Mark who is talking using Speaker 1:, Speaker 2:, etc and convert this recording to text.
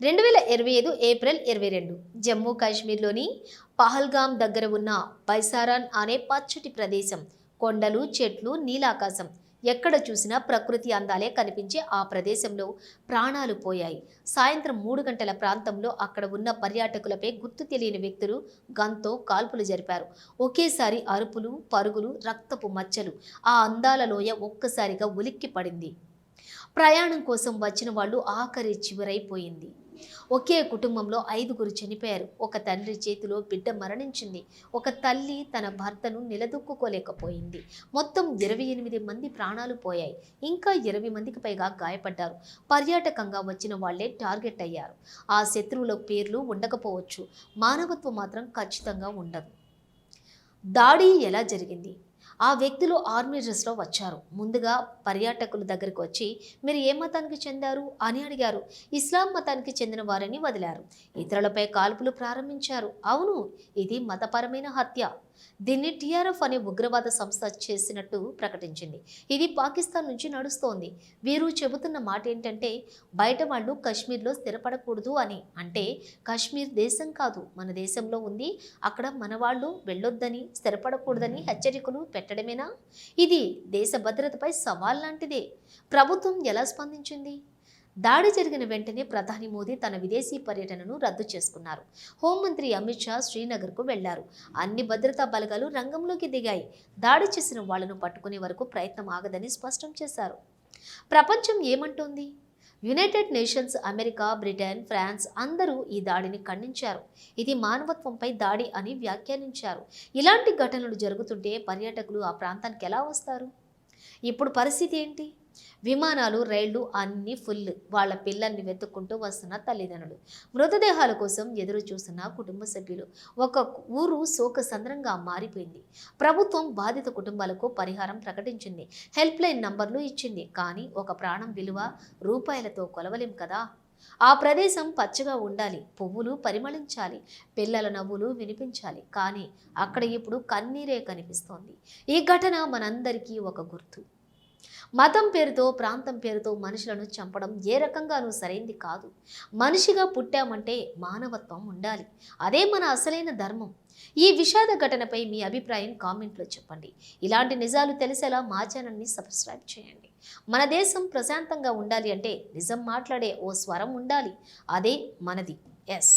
Speaker 1: రెండు వేల ఇరవై ఐదు ఏప్రిల్ ఇరవై రెండు. జమ్మూ కాశ్మీర్లోని పహల్గామ్ దగ్గర ఉన్న బైసారాన్ అనే పచ్చటి ప్రదేశం. కొండలు చెట్లు నీలాకాశం. ఎక్కడ చూసినా ప్రకృతి అందాలే కనిపించే ఆ ప్రదేశంలో ప్రాణాలు పోయాయి. సాయంత్రం మూడు గంటల ప్రాంతంలో అక్కడ ఉన్న పర్యాటకులపై గుర్తు తెలియని వ్యక్తులు గన్తో కాల్పులు జరిపారు. ఒకేసారి అరుపులు పరుగులు రక్తపు మచ్చలు ఆ అందాల లోయ ఒక్కసారిగా ఉలిక్కి పడింది ప్రయాణం కోసం వచ్చిన వాళ్ళు ఆఖరి చివరైపోయింది. ఒకే కుటుంబంలో ఐదుగురు చనిపోయారు. ఒక తండ్రి చేతిలో బిడ్డ మరణించింది. ఒక తల్లి తన భర్తను నిలదొక్కుకోలేకపోయింది. మొత్తం ఇరవై ఎనిమిది మంది ప్రాణాలు పోయాయి. ఇంకా ఇరవై మందికి పైగా గాయపడ్డారు. పర్యాటకంగా వచ్చిన వాళ్ళే టార్గెట్ అయ్యారు. ఆ శత్రువుల పేర్లు ఉండకపోవచ్చు. మానవత్వం మాత్రం ఖచ్చితంగా ఉండదు. దాడి ఎలా జరిగింది? ఆ వ్యక్తులు ఆర్మీ డ్రెస్లో వచ్చారు. ముందుగా పర్యాటకుల దగ్గరికి వచ్చి మీరు ఏ మతానికి చెందారు? అని అడిగారు. ఇస్లాం మతానికి చెందిన వారని వదిలారు. ఇతరులపై కాల్పులు ప్రారంభించారు. అవును ఇది మతపరమైన హత్య. దీన్ని టీఆర్ఎఫ్ అనే ఉగ్రవాద సంస్థ చేసినట్టు ప్రకటించింది. ఇది పాకిస్తాన్ నుంచి నడుస్తోంది. వీరు చెబుతున్న మాట ఏంటంటే బయట వాళ్ళు కశ్మీర్లో స్థిరపడకూడదు అని. అంటే కాశ్మీర్ దేశం కాదు మన దేశంలో ఉంది. అక్కడ మన వాళ్ళు వెళ్ళొద్దని స్థిరపడకూడదని హెచ్చరికలు పెట్టడమేనా? ఇది దేశ భద్రతపై సవాల్ లాంటిదే. ప్రభుత్వం ఎలా స్పందించింది? దాడి జరిగిన వెంటనే ప్రధాని మోదీ తన విదేశీ పర్యటనను రద్దు చేసుకున్నారు. హోంమంత్రి అమిత్ షా శ్రీనగర్కు వెళ్ళారు. అన్ని భద్రతా బలగాలు రంగంలోకి దిగాయి. దాడి చేసిన వాళ్ళను పట్టుకునే వరకు ప్రయత్నం ఆగదని స్పష్టం చేశారు. ప్రపంచం ఏమంటోంది? United Nations America Britain France అందరూ ఈ దాడిని ఖండించారు. ఇది మానవత్వంపై దాడి అని వ్యాఖ్యానించారు. ఇలాంటి ఘటనలు జరుగుతుంటే పర్యాటకులు ఆ ప్రాంతానికి ఎలా వస్తారు? ఇప్పుడు పరిస్థితి ఏంటి? విమానాలు రైళ్ళు అన్నీ ఫుల్. వాళ్ళ పిల్లల్ని వెతుక్కుంటూ వస్తున్న తల్లిదండ్రులు. మృతదేహాల కోసం ఎదురు చూస్తున్న కుటుంబ సభ్యులు. ఒక ఊరు శోకసంద్రంగా మారిపోయింది. ప్రభుత్వం బాధిత కుటుంబాలకు పరిహారం ప్రకటించింది. హెల్ప్ లైన్ నంబర్లు ఇచ్చింది. కానీ ఒక ప్రాణం విలువ రూపాయలతో కొలవలేం కదా? ఆ ప్రదేశం పచ్చగా ఉండాలి. పువ్వులు పరిమళించాలి. పిల్లల నవ్వులు వినిపించాలి. కానీ అక్కడ ఇప్పుడు కన్నీరే కనిపిస్తోంది. ఈ ఘటన మనందరికీ ఒక గుర్తు. మతం పేరుతో ప్రాంతం పేరుతో మనుషులను చంపడం ఏ రకంగానూ సరైంది కాదు. మనిషిగా పుట్టామంటే మానవత్వం ఉండాలి. అదే మన అసలైన ధర్మం. ఈ విషాద ఘటనపై మీ అభిప్రాయం కామెంట్లో చెప్పండి. ఇలాంటి నిజాలు తెలిసేలా మా ఛానల్ని సబ్స్క్రైబ్ చేయండి. మన దేశం ప్రశాంతంగా ఉండాలి అంటే నిజం మాట్లాడే ఓ స్వరం ఉండాలి. అదే మనది. ఎస్.